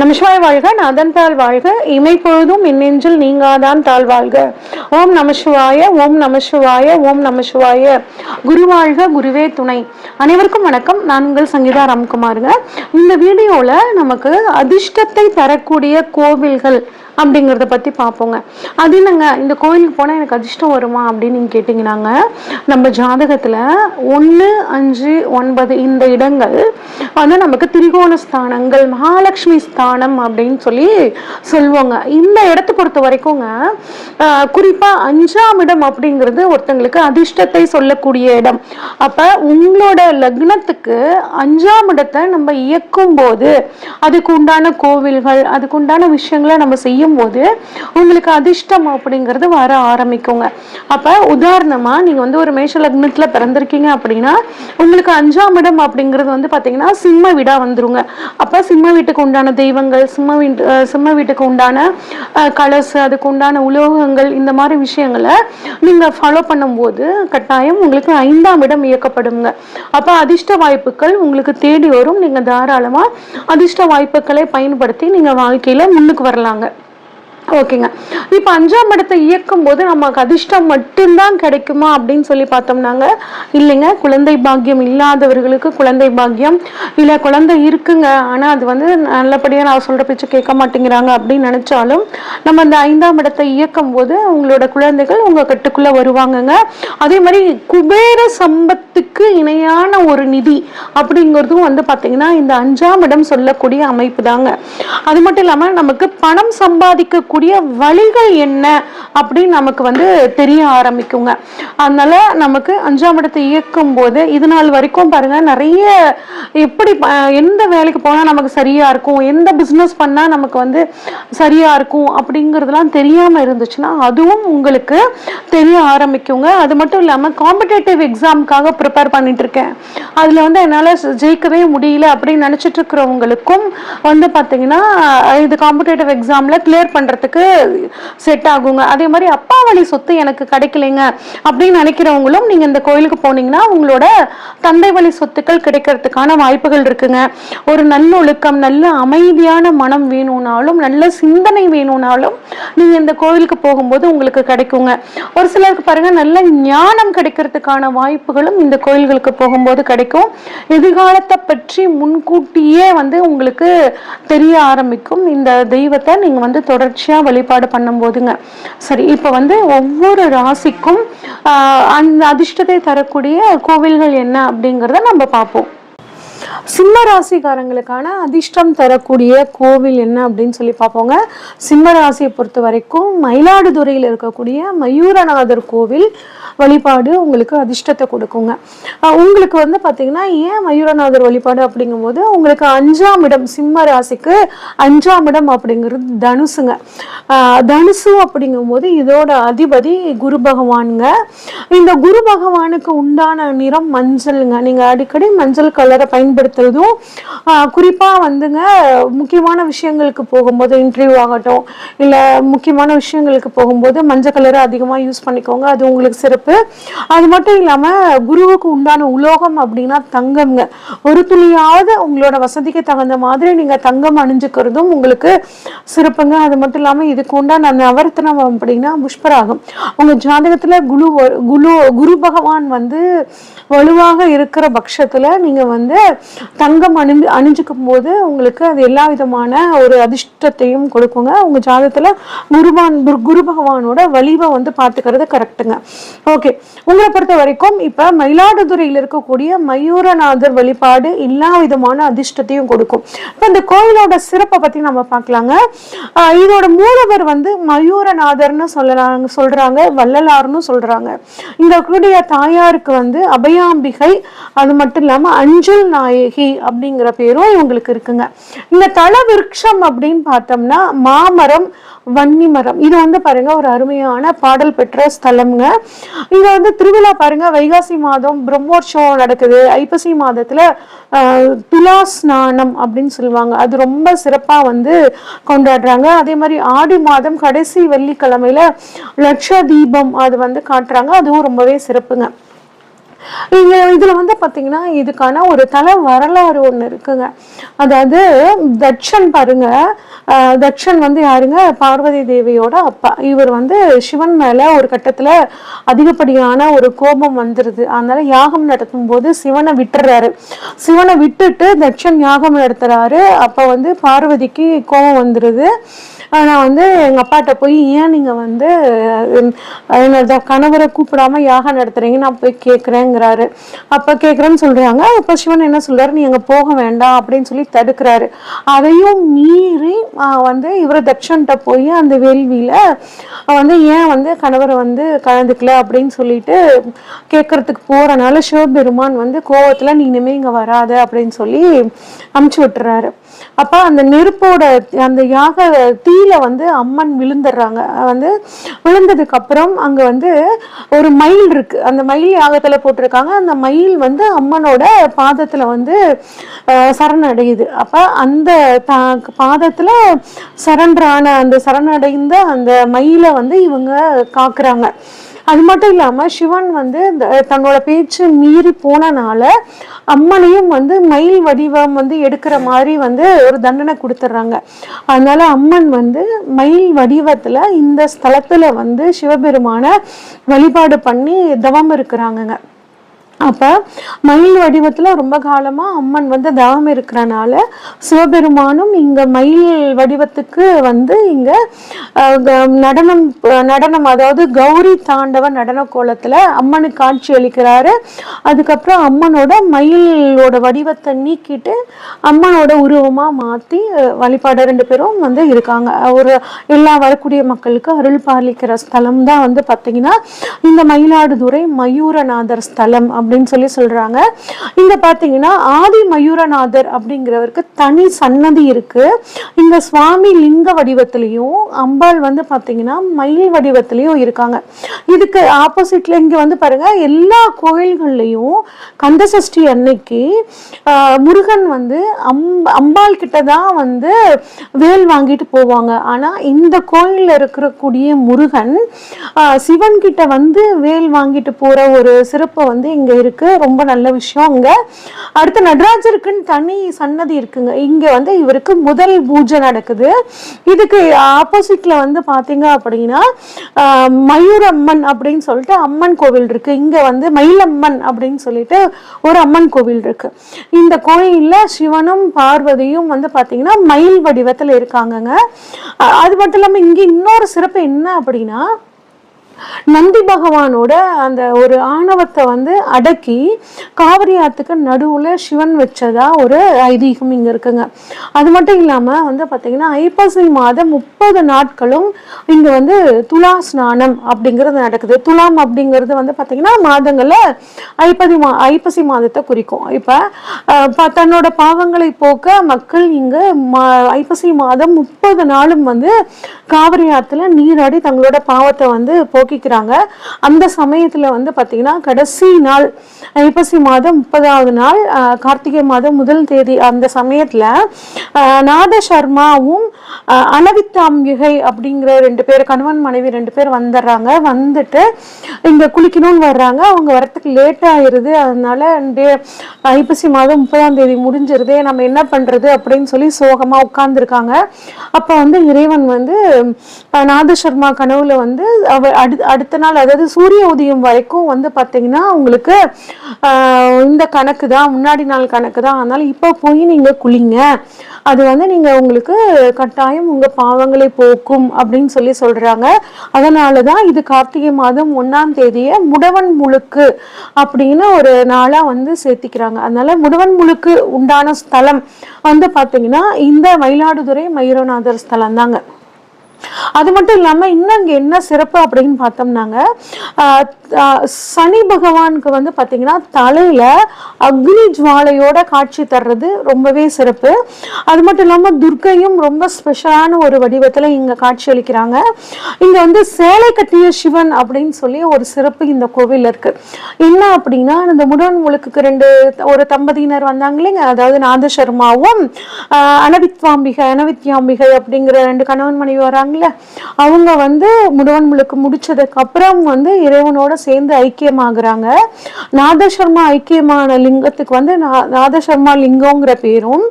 நமசிவாய் வாழ்க நாதன் தாழ் வாழ்க. இமைப்பொழுதும் இன்னெஞ்சில் நீங்காதான் தாழ் வாழ்க. ஓம் நமசிவாய ஓம் நமசிவாய ஓம் நமசிவாய குரு வாழ்க குருவே துணை. அனைவருக்கும் வணக்கம். நான் உங்கள் சங்கீதா ராம்குமாருங்க. இந்த வீடியோவில் நமக்கு அதிர்ஷ்டத்தை தரக்கூடிய கோவில்கள் அப்படிங்கிறத பற்றி பார்ப்போங்க அது என்னங்க? இந்த கோயிலுக்கு போனால் எனக்கு அதிர்ஷ்டம் வருமா அப்படின்னு நீங்கள் கேட்டிங்கன்னாங்க. நம்ம ஜாதகத்தில் ஒன்று அஞ்சு ஒன்பது இந்த இடங்கள் வந்து நமக்கு திரிகோண ஸ்தானங்கள் மகாலட்சுமி ஸ்தானம் அப்படின்னு சொல்லி சொல்லுவாங்க. இந்த இடத்தை பொறுத்த வரைக்குங்க குறிப்பாக அஞ்சாம் இடம் அப்படிங்கிறது ஒருத்தங்களுக்கு அதிர்ஷ்டத்தை சொல்லக்கூடிய இடம். அப்போ உங்களோட லக்னத்துக்கு அஞ்சாம் இடத்தை நம்ம இயக்கும் போது அதுக்கு உண்டான கோவில்கள் அதுக்கு உண்டான விஷயங்களை நம்ம செய்யும் போது உங்களுக்கு அதிர்ஷ்டம் அப்படிங்கிறது வர ஆரம்பிக்குங்க. அப்ப உதாரணமா நீங்க வந்து ஒரு மேஷ லக்னத்தில் பிறந்திருக்கீங்க அப்படின்னா உங்களுக்கு அஞ்சாம் இடம் அப்படிங்கிறது வந்து பார்த்தீங்கன்னா சிம்ம வீடாக வந்துருங்க. அப்ப சிம்ம வீட்டுக்கு உண்டான தெய்வங்கள் சிம்ம வீட்டு சிம்ம வீட்டுக்கு உண்டான கலசு அதுக்கு உண்டான உலோகங்கள் இந்த மாதிரி விஷயங்களை நீங்க ஃபாலோ பண்ணும்போது கட்டாயம் உங்களுக்கு ஐந்தாம் இடம் இயக்கப்படுங்க. அப்போ அதிர்ஷ்ட வாய்ப்புகள் உங்களுக்கு தேடி வரும். நீங்கள் தாராளமா அதிர்ஷ்ட வாய்ப்புகளை பயன்படுத்தி நீங்கள் வாழ்க்கையில முன்னுக்கு வரலாங்க. ஓகேங்க. இப்போ அஞ்சாம் இடத்தை இயக்கும் போது நமக்கு அதிர்ஷ்டம் மட்டும்தான் கிடைக்குமா அப்படின்னு சொல்லி பார்த்தோம்னாங்க. இல்லைங்க. குழந்தை பாக்கியம் இல்லாதவர்களுக்கு குழந்தை பாக்கியம். இல்லை குழந்தை இருக்குங்க. ஆனால் அது வந்து நல்லபடியாக நான் சொல்கிற பேச்சு கேட்க மாட்டேங்கிறாங்க அப்படின்னு நினச்சாலும் நம்ம அந்த ஐந்தாம் இடத்தை இயக்கும் போது உங்களோட குழந்தைகள் உங்கள் கட்டுக்குள்ளே வருவாங்கங்க. அதே மாதிரி குபேர சம்பத்துக்கு இணையான ஒரு நிதி அப்படிங்கிறதும் வந்து பார்த்தீங்கன்னா இந்த அஞ்சாம் இடம் சொல்லக்கூடிய அமைப்பு தாங்க. அது மட்டும் இல்லாமல் நமக்கு பணம் சம்பாதிக்க இருக்கக்கூடிய வழிகள் என்ன? அப்படின்னு நமக்கு வந்து தெரிய ஆரம்பிக்குங்க. அதனால நமக்கு அஞ்சாம் இடத்தை இயக்கும் போது இது நாள் வரைக்கும் பாருங்க நிறைய எப்படி எந்த வேலைக்கு போனால் நமக்கு சரியா இருக்கும் எந்த பிஸ்னஸ் பண்ணால் நமக்கு வந்து சரியா இருக்கும் அப்படிங்கிறதுலாம் தெரியாமல் இருந்துச்சுன்னா அதுவும் உங்களுக்கு தெரிய ஆரம்பிக்குங்க. அது மட்டும் இல்லாமல் காம்படேட்டிவ் எக்ஸாமுக்காக ப்ரிப்பேர் பண்ணிட்டு இருக்கேன். அதில் வந்து என்னால் ஜெயிக்கவே முடியல அப்படின்னு நினச்சிட்டு இருக்கிறவங்களுக்கும் வந்து பார்த்தீங்கன்னா இது காம்படேட்டிவ் எக்ஸாமில் கிளியர் பண்ணுறதுக்கு செட் ஆகுங்க. அதே மாதிரி அப்பா வழி சொத்து எனக்கு கிடைக்கலைங்க அப்படின்னு நினைக்கிறவங்களும் நீங்கள் இந்த கோயிலுக்கு போனீங்கன்னா உங்களோட தந்தை வழி சொத்துக்கள் கிடைக்கிறதுக்கான வாய்ப்புகள் இருக்குங்க. ஒரு நல்லொழுக்கம் நல்ல அமைதியான மனம் வேணும்னாலும் நல்ல சிந்தனை வேணும்னாலும் நீங்கள் இந்த கோயிலுக்கு போகும்போது உங்களுக்கு கிடைக்குங்க. ஒரு சிலருக்கு பாருங்க நல்ல ஞானம் கிடைக்கிறதுக்கான வாய்ப்புகளும் இந்த கோயில்களுக்கு போகும்போது கிடைக்கும். எதிர்காலத்தை பற்றி முன்கூட்டியே வந்து உங்களுக்கு தெரிய ஆரம்பிக்கும். இந்த தெய்வத்தை நீங்க வந்து தொடர்ச்சியா வழிபாடு பண்ணும் போதுங்க சரி இப்போ வந்து ஒவ்வொரு ராசிக்கும் அந்த அதிர்ஷ்டத்தை தரக்கூடிய கோவில்கள் என்ன அப்படிங்கிறத நம்ம பார்ப்போம். சிம்ம ராசிக்காரங்களுக்கான அதிர்ஷ்டம் தரக்கூடிய கோவில் என்ன அப்படின்னு சொல்லி பார்ப்போங்க. சிம்ம ராசியை பொறுத்த வரைக்கும் மயிலாடுதுறையில் இருக்கக்கூடிய மயூரநாதர் கோவில் வழிபாடு உங்களுக்கு அதிர்ஷ்டத்தை கொடுக்குங்க. உங்களுக்கு வந்து பார்த்தீங்கன்னா ஏன் மயூரநாதர் வழிபாடு அப்படிங்கும்போது உங்களுக்கு அஞ்சாம் இடம் சிம்ம ராசிக்கு அஞ்சாம் இடம் அப்படிங்கிறது தனுசுங்க. அஹ் தனுசு அப்படிங்கும்போது இதோட அதிபதி குரு பகவானுங்க. இந்த குரு பகவானுக்கு உண்டான நிறம் மஞ்சள்ங்க. நீங்க அடிக்கடி மஞ்சள் கலரை பயன்படுத்துறதும் குறிப்பாக வந்துங்க முக்கியமான விஷயங்களுக்கு போகும்போது இன்டர்வியூ ஆகட்டும் இல்லை முக்கியமான விஷயங்களுக்கு போகும்போது மஞ்சள் கலரை அதிகமாக யூஸ் பண்ணிக்கோங்க அது உங்களுக்கு சிறப்பு. அது மட்டும் இல்லாமல் குருவுக்கு உண்டான உலோகம் அப்படின்னா தங்கம்ங்க. ஒரு துளியாவது உங்களோட வசதிக்கு தகுந்த மாதிரி நீங்கள் தங்கம் அணிஞ்சுக்கிறதும் உங்களுக்கு சிறப்புங்க. அது மட்டும் இல்லாமல் இதுக்கு உண்டான நவரத்தனம் அப்படின்னா புஷ்பராகம். உங்கள் ஜாதகத்தில் குரு வ- குரு குரு பகவான் வந்து வலுவாக இருக்கிற பட்சத்தில் நீங்கள் வந்து தங்கம் அணி அணிஞ்சுக்கும் போது உங்களுக்கு அது எல்லா விதமான ஒரு அதிர்ஷ்டத்தையும் கொடுக்குங்க. உங்க ஜாதகத்துல குருபான் குரு- பகவானோட வலிவை வந்து பார்த்துக்கிறது கரெக்டுங்க ஓகே. உங்களை பொறுத்த வரைக்கும் இப்ப மயிலாடுதுறையில் இருக்கக்கூடிய மயூரநாதர் வழிபாடு எல்லா விதமான அதிர்ஷ்டத்தையும் கொடுக்கும். இப்ப இந்த கோயிலோட சிறப்பை பத்தி நம்ம பார்க்கலாங்க. ஆஹ் இதோட மூலவர் வந்து மயூரநாதர்னு சொல்லலாங்க சொல்றாங்க வள்ளலார்னு சொல்றாங்க. இந்த கூடிய தாயாருக்கு வந்து அபயாம்பிகை அது மட்டும் இல்லாம அஞ்சல் தேகி அப்படிங்கிற பேரும் இவங்களுக்கு இருக்குங்க. இந்த தள விருட்சம் அப்படின்னு பார்த்தோம்னா மாமரம் வன்னி மரம். இது வந்து பாருங்க ஒரு அருமையான பாடல் பெற்ற ஸ்தலம்ங்க. இங்க வந்து திருவிழா பாருங்க வைகாசி மாதம் பிரம்மோற்சவம் நடக்குது. ஐப்பசி மாதத்துல ஆஹ், துலா ஸ்நானம் அப்படின்னு சொல்லுவாங்க. அது ரொம்ப சிறப்பா வந்து கொண்டாடுறாங்க. அதே மாதிரி ஆடி மாதம் கடைசி வெள்ளிக்கிழமையில லட்ச தீபம் அது வந்து காட்டுறாங்க. அதுவும் ரொம்பவே சிறப்புங்க. இங்க இதுல வந்து பார்த்தீங்கன்னா இதுக்கான ஒரு தலை வரலாறு ஒன்று இருக்குங்க. அதாவது தட்சன் பாருங்க. தட்சன் வந்து யாருங்க? பார்வதி தேவியோட அப்பா. இவர் வந்து சிவன் மேல ஒரு கட்டத்துல அதிகப்படியான ஒரு கோபம் வந்துருது. அதனால யாகம் நடத்தும் போது சிவனை விட்டுறாரு. சிவனை விட்டுட்டு தட்சன் யாகம் நடத்துறாரு. அப்போ வந்து பார்வதிக்கு கோபம் வந்துடுது நான் வந்து எங்க அப்பாட்ட போய் ஏன் நீங்க வந்து என்னோட கணவரை கூப்பிடாம யாகம் நடத்துறீங்க? நான் போய் கேட்குறேங்கிறாரு அப்ப கேட்குறேன்னு சொல்றாங்க. அப்போ சிவன் என்ன சொல்றாரு? நீ அங்கே போக வேண்டாம் அப்படின்னு சொல்லி தடுக்கிறாரு. அதையும் மீறி வந்து இவர் தட்சன்ட்ட போய் அந்த வேள்வியில வந்து ஏன் வந்து கணவரை வந்து கலந்துக்கல? அப்படின்னு சொல்லிட்டு கேட்கறதுக்கு போறனால சிவபெருமான் வந்து கோவத்துல நீ இனிமே இங்க வராத அப்படின்னு சொல்லி அமுச்சு விட்டுறாரு. அப்போ அந்த நெருப்போட அந்த யாக தீயில வந்து அம்மன் விழுந்துடுறாங்க. வந்து விழுந்ததுக்கு அப்புறம் அங்க வந்து ஒரு மயில் இருக்கு. அந்த மயில் யாகத்துல போட்டிருக்காங்க. அந்த மயில் வந்து அம்மனோட பாதத்துல வந்து அஹ், சரணடையுது. அப்ப அந்த தா- பாதத்துல சரண்டரான அந்த சரணடைந்த அந்த மயிலை வந்து இவங்க காக்குறாங்க. அது மட்டும் இல்லாமல் சிவன் வந்து தன்னோட பேச்சு மீறி போனனால அம்மனையும் வந்து மயில் வடிவம் வந்து எடுக்கிற மாதிரி வந்து ஒரு தண்டனை கொடுத்துட்றாங்க அதனால அம்மன் வந்து மயில் வடிவத்தில் இந்த ஸ்தலத்தில் வந்து சிவபெருமான வழிபாடு பண்ணி தவம் இருக்கிறாங்கங்க. அப்போ மயில் வடிவத்தில் ரொம்ப காலமாக அம்மன் வந்து தவம் இருக்கிறனால சிவபெருமானும் இங்கே மயில் வடிவத்துக்கு வந்து இங்கே நடனம் நடனம் அதாவது கௌரி தாண்டவ நடன கோலத்தில் அம்மனுக்கு காட்சி அளிக்கிறாரு. அதுக்கப்புறம் அம்மனோட மயிலோட வடிவத்தை நீக்கிட்டு அம்மனோட உருவமாக மாற்றி வழிபாடு வழிபாட ரெண்டு பேரும் வந்து இருக்காங்க. ஒரு எல்லா வரக்கூடிய மக்களுக்கு அருள் பாலிக்கிற ஸ்தலம் தான் வந்து பார்த்தீங்கன்னா இந்த மயிலாடுதுறை மயூரநாதர் ஸ்தலம் அப்படின்னு அப்படின்னு சொல்லி சொல்கிறாங்க இங்கே பார்த்தீங்கன்னா ஆதி மயூரநாதர் அப்படிங்கிறவருக்கு தனி சன்னதி இருக்கு. இங்கே சுவாமி லிங்க வடிவத்திலையும் அம்பாள் வந்து பார்த்தீங்கன்னா மயில் வடிவத்திலையும் இருக்காங்க. இதுக்கு ஆப்போசிட்ல இங்கே வந்து பாருங்க எல்லா கோயில்கள்லையும் கந்தசஷ்டி அன்னைக்கு முருகன் வந்து அம் அம்பாள் கிட்ட தான் வந்து வேல் வாங்கிட்டு போவாங்க. ஆனால் இந்த கோயில்ல இருக்கக்கூடிய முருகன் சிவன் கிட்ட வந்து வேல் வாங்கிட்டு போகிற ஒரு சிறப்பை வந்து இங்கே இருக்குது ரொம்ப நல்ல விஷயம் அங்கே. அடுத்து நடராஜருக்குன்னு தனி சன்னதி இருக்குங்க. இங்கே வந்து இவருக்கு முதல் பூஜை நடக்குது. இதுக்கு ஆப்போசிட்டில் வந்து பார்த்தீங்க அப்படின்னா மயூரம்மன் அப்படின்னு சொல்லிட்டு அம்மன் கோவில் இருக்குது இங்கே வந்து மயிலம்மன் அப்படின்னு சொல்லிட்டு ஒரு அம்மன் கோவில் இருக்குது இந்த கோயிலில் சிவனும் பார்வதியும் வந்து பார்த்தீங்கன்னா மயில் வடிவத்தில் இருக்காங்கங்க. அது மட்டும் இல்லாமல் இங்கே இன்னொரு சிறப்பு என்ன அப்படின்னா நந்தி பகவானோட அந்த ஒரு ஆணவத்தை வந்து அடக்கி காவிரி ஆத்துக்கு நடுவுல சிவன் வச்சதா ஒரு ஐதீகம் இங்க இருக்குங்க. அது மட்டும் இல்லாம வந்து பாத்தீங்கன்னா ஐப்பசி மாதம் முப்பது நாட்களும் இங்க வந்து துலா ஸ்நானம் அப்படிங்கிறது நடக்குது. துலாம் அப்படிங்கிறது வந்து பாத்தீங்கன்னா மாதங்களில் ஐப்பதி மா ஐப்பசி மாதத்தை குறிக்கும். இப்ப தன்னோட பாவங்களை போக்க மக்கள் இங்க மா- ஐப்பசி மாதம் முப்பது நாளும் வந்து காவிரி ஆற்றுல நீராடி தங்களோட பாவத்தை வந்து போக்கிக்கிறாங்க அந்த சமயத்துல வந்து பார்த்தீங்கன்னா கடைசி நாள் ஐப்பசி மாதம் முப்பதாவது நாள் கார்த்திகை மாதம் முதல் தேதி அந்த சமயத்துல நாத சர்மாவும் அனவித்தாம்பிகை அப்படிங்கிற ரெண்டு பேர் கணவன் மனைவி ரெண்டு பேர் வந்துடுறாங்க வந்துட்டு இங்க குளிக்கணும்னு வர்றாங்க. அவங்க வரத்துக்கு லேட் ஆயிடுது அதனால டே- ஐப்பசி மாதம் முப்பதாம் தேதி முடிஞ்சிருதே. நம்ம என்ன பண்றது அப்படின்னு சொல்லி சோகமா உட்கார்ந்துருக்காங்க. அப்ப வந்து இறைவன் வந்து நாத சர்மா கனவுல வந்து அவ அடு அடுத்த நாள் அதாவது சூரிய உதயம் வரைக்கும் வந்து பார்த்தீங்கன்னா உங்களுக்கு இந்த கணக்கு தான் முன்னாடி நாள் கணக்கு தான். அதனால இப்போ போய் நீங்கள் குளிங்க. அது வந்து நீங்கள் உங்களுக்கு கட்டாயம் உங்கள் பாவங்களை போக்கும் அப்படின்னு சொல்லி சொல்கிறாங்க அதனால தான் இது கார்த்திகை மாதம் ஒன்றாம் தேதியை முடவன் முழுக்கு அப்படின்னு ஒரு நாளாக வந்து சேர்த்திக்கிறாங்க. அதனால் முடவன் முழுக்கு உண்டான ஸ்தலம் வந்து பார்த்தீங்கன்னா இந்த மயிலாடுதுறை மயூரநாதர் ஸ்தலம் தாங்க அது மட்டும் இல்லாமல் இன்னும் அங்கே என்ன சிறப்பு அப்படின்னு பார்த்தோம்னாங்க சனி பகவானுக்கு வந்து பார்த்தீங்கன்னா தலையில் அக்னி ஜுவாலையோட காட்சி தர்றது ரொம்பவே சிறப்பு. அது மட்டும் இல்லாமல் துர்க்கையும் ரொம்ப ஸ்பெஷலான ஒரு வடிவத்தில் இங்கே காட்சி அளிக்கிறாங்க. இங்கே வந்து சேலை கட்டிய சிவன் அப்படின்னு சொல்லி ஒரு சிறப்பு இந்த கோவிலில் இருக்குது என்ன அப்படின்னா இந்த முடன் முழுக்குக்கு ரெண்டு ஒரு தம்பதியினர் வந்தாங்க இல்லைங்க அதாவது நாதசர்மாவும் அனவித்வாம்பிகை அனவித்யாம்பிகை அப்படிங்கிற ரெண்டு கணவன் மனைவி இருக்காங்கல்ல அவங்க வந்து முருகன் முழுக்கு முடிச்சதுக்கு அப்புறம் வந்து இறைவனோட சேர்ந்து ஐக்கியமாகறாங்க. நாதசர்மா ஐக்கியமான லிங்கத்துக்கு வந்து நாதசர்மா லிங்கங்கிற பேரும்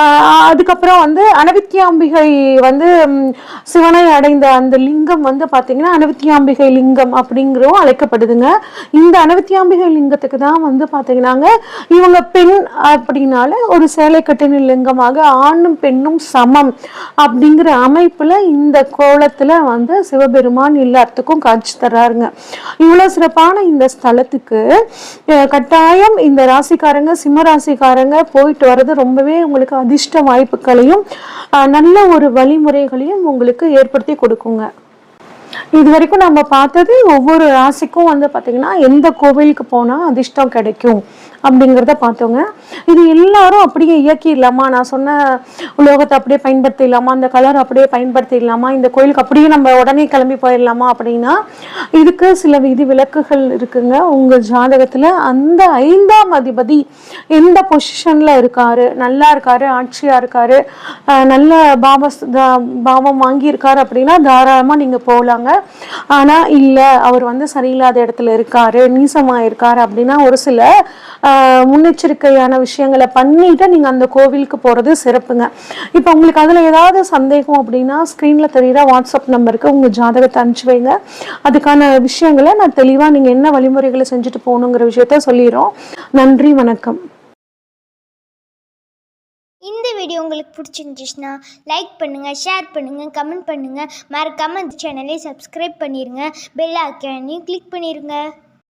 ஆஹ் அதுக்கப்புறம் வந்து அனவித்யாம்பிகை வந்து சிவனை அடைந்த அந்த லிங்கம் வந்து பார்த்தீங்கன்னா அனவித்யாம்பிகை லிங்கம் அப்படிங்கிறவும் அழைக்கப்படுதுங்க. இந்த அனவித்யாம்பிகை லிங்கத்துக்கு தான் வந்து பார்த்தீங்கன்னாங்க இவங்க பெண் அப்படின்னால ஒரு சேலை கட்டின லிங்கமாக ஆணும் பெண்ணும் சமம் அப்படிங்கிற அமைப்பில் இந்த கோலத்தில் வந்து சிவபெருமான் எல்லாத்துக்கும் காட்சி தர்றாருங்க இவ்வளோ சிறப்பான இந்த ஸ்தலத்துக்கு கட்டாயம் இந்த ராசிக்காரங்க சிம்ம ராசிக்காரங்க போயிட்டு வர்றது ரொம்பவே உங்களுக்கு அதிர்ஷ்ட வாய்ப்புகளையும் நல்ல ஒரு வழிமுறைகளையும் உங்களுக்கு ஏற்படுத்தி கொடுக்குங்க. இது வரைக்கும் நம்ம பார்த்தது ஒவ்வொரு ராசிக்கும் வந்து பார்த்தீங்கன்னா எந்த கோவிலுக்கு போனால் அதிர்ஷ்டம் கிடைக்கும். அப்படிங்கிறத பார்த்தோங்க. இது எல்லாரும் அப்படியே இயக்கி இல்லாமா நான் சொன்ன உலோகத்தை அப்படியே பயன்படுத்திடலாமா அந்த கலர் அப்படியே பயன்படுத்திடலாமா இந்த கோயிலுக்கு அப்படியே நம்ம உடனே கிளம்பி போயிடலாமா அப்படின்னா இதுக்கு சில விதி விலக்குகள் இருக்குங்க. உங்கள் ஜாதகத்தில் அந்த ஐந்தாம் அதிபதி எந்த பொசிஷனில் இருக்காரு? நல்லா இருக்காரு ஆட்சியாக இருக்காரு நல்ல பாவஸ் தா- பாவம் வாங்கியிருக்காரு அப்படின்னா தாராளமாக நீங்கள் போகலாங்க ஆனால் இல்லை அவர் வந்து சரியில்லாத இடத்துல இருக்காரு நீசமாக இருக்காரு அப்படின்னா ஒரு சில முன்னெச்சரிக்கையான விஷயங்களை பண்ணிட்டு நீங்கள் அந்த கோவிலுக்கு போகிறது சிறப்புங்க. இப்போ உங்களுக்கு அதில் ஏதாவது சந்தேகம் அப்படின்னா ஸ்க்ரீனில் தெரியுற வாட்ஸ்அப் நம்பருக்கு உங்கள் ஜாதகத்தை அனுப்பிச்சு வைங்க. அதுக்கான விஷயங்களை நான் தெளிவாக நீங்கள் என்ன வழிமுறைகளை செஞ்சுட்டு போகணுங்கிற விஷயத்த சொல்லிடுறோம். நன்றி வணக்கம். இந்த வீடியோ உங்களுக்கு பிடிச்சிருந்துச்சுன்னா லைக் பண்ணுங்கள் ஷேர் பண்ணுங்கள் கமெண்ட் பண்ணுங்கள் மறக்காமல் இந்த சேனலை சப்ஸ்கிரைப் பண்ணிடுங்க பெல் ஐக்கானையும் கிளிக் பண்ணிடுங்க